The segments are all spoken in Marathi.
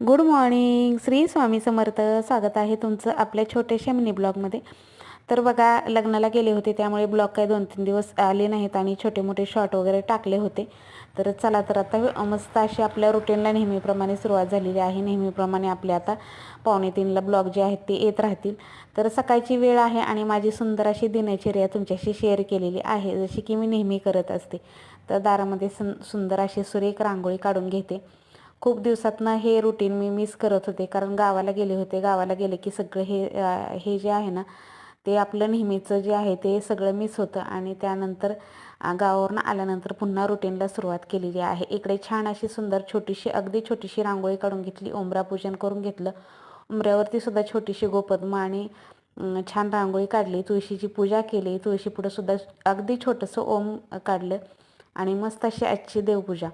Good morning. श्री स्वामी समर्थ. स्वागत आहे तुमचं आपल्या छोट्याशा मिनी ब्लॉगमध्ये तर बघा लग्नाला गेले होते त्यामुळे ब्लॉग काही दोन तीन दिवस आले नाहीत आणि छोटे मोठे शॉर्ट वगैरे टाकले होते. तर चला तर आता मस्त अशी आपल्या रुटीनला नेहमीप्रमाणे सुरुवात झालेली आहे. नेहमीप्रमाणे आपले आता पावणे तीनला ब्लॉग जे आहेत ते येत राहतील. तर सकाळची वेळ आहे आणि माझी सुंदर अशी दिनचर्या तुमच्याशी शेअर केलेली आहे. जशी की मी नेहमी करत असते. तर दारामध्ये सुंदर अशी सुरेख रांगोळी काढून घेते. खूप दिवसातनं हे रुटीन मी मिस करत होते. कारण गावाला गेले होते. गावाला गेले की सगळं हे हे जे आहे ना ते आपलं नेहमीचं जे आहे ते सगळं मिस होतं. आणि त्यानंतर गावावरून आल्यानंतर पुन्हा रुटीनला सुरुवात केलेली आहे. इकडे छान अशी सुंदर छोटीशी अगदी छोटीशी रांगोळी काढून घेतली. उंबरा पूजन करून घेतलं. उमऱ्यावरती सुद्धा छोटीशी गोपद्म आणि छान रांगोळी काढली. तुळशीची पूजा केली. तुळशीपुढं सुद्धा अगदी छोटंसं ओम काढलं. आणि मस्त अशी आजची देवपूजा.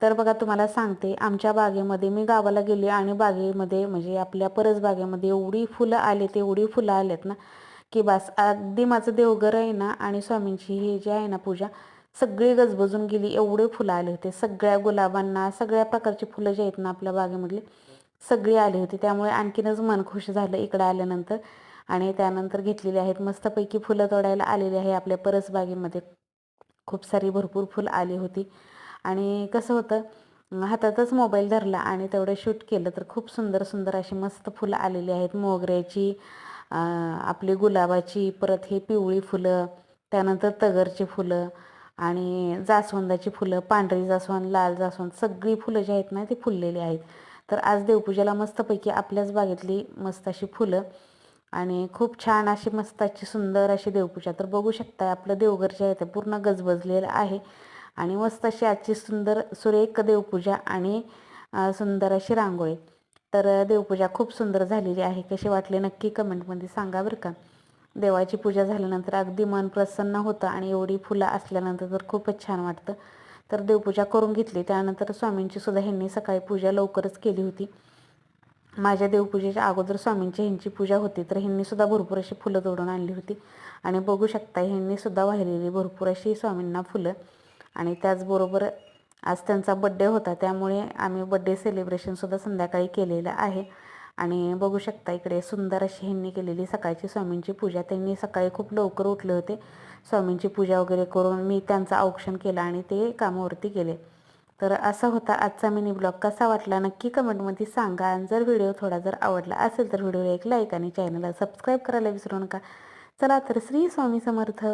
तर बघा तुम्हाला सांगते आमच्या बागेमध्ये मी गावाला गेले आणि बागेमध्ये म्हणजे आपल्या परस बागेमध्ये एवढी फुलं आलेत एवढी फुलं आलेत ना की बस अगदी माझं देवघर आहे ना आणि स्वामींची ही जी आहे ना पूजा सगळी गजबजून गेली एवढे फुलं आले होते. सगळ्या गुलाबांना सगळ्या प्रकारची फुलं जी आहेत ना आपल्या बागेमधली सगळी आली होती. त्यामुळे आणखीनच मन खुश झालं इकडं आल्यानंतर आणि त्यानंतर घेतलेली आहेत. मस्तपैकी फुलं तोडायला आलेली आहे आपल्या परस बागेमध्ये. खूप सारी भरपूर फुलं आली होती. आणि कसं होतं हातातच मोबाईल धरला आणि तेवढं शूट केलं तर खूप सुंदर सुंदर अशी मस्त फुलं आलेली आहेत. मोगऱ्याची आपली गुलाबाची परत हे पिवळी फुलं त्यानंतर तगरची फुलं आणि जास्वंदाची फुलं पांढरी जास्वंद लाल जास्वंद सगळी फुलं जी आहेत ना ती फुललेली आहेत. तर आज देवपूजेला मस्तपैकी आपल्याच बागेतली मस्त अशी फुलं आणि खूप छान अशी मस्त अशी सुंदर अशी देवपूजा. तर बघू शकता आपलं देवघर जे आहे ते पूर्ण गजबजलेलं आहे. आणि मस्त अशी आजची सुंदर सुरेख देवपूजा आणि सुंदर अशी रांगोळी. तर देवपूजा खूप सुंदर झालेली आहे. कसे वाटले नक्की कमेंटमध्ये सांगा बरं का. देवाची पूजा झाल्यानंतर अगदी मन प्रसन्न होतं आणि एवढी फुलं असल्यानंतर तर खूपच छान वाटतं. तर देवपूजा करून घेतली. त्यानंतर स्वामींची सुद्धा ह्यांनी सकाळी पूजा लवकरच केली होती. माझ्या देवपूजेच्या अगोदर स्वामींची ह्यांची पूजा होती. तर ह्यांनी सुद्धा भरपूर अशी फुलं तोडून आणली होती. आणि बघू शकता ह्यांनी सुद्धा वाहिलेली भरपूर अशी स्वामींना फुलं. आणि त्याचबरोबर आज त्यांचा बड्डे होता त्यामुळे आम्ही बड्डे सेलिब्रेशनसुद्धा संध्याकाळी केलेलं आहे. आणि बघू शकता इकडे सुंदर अशी ह्यांनी केलेली सकाळची स्वामींची पूजा. त्यांनी सकाळी खूप लवकर उठले होते. स्वामींची पूजा वगैरे करून मी त्यांचं औक्षण केलं आणि ते कामावरती गेले. तर असा होता आजचा मिनी ब्लॉग कसा वाटला नक्की कमेंटमध्ये सांगा. आणि जर व्हिडिओ थोडा जर आवडला असेल तर व्हिडिओला एक लाईक आणि चॅनलला सबस्क्राईब करायला विसरू नका. चला तर श्री स्वामी समर्थ.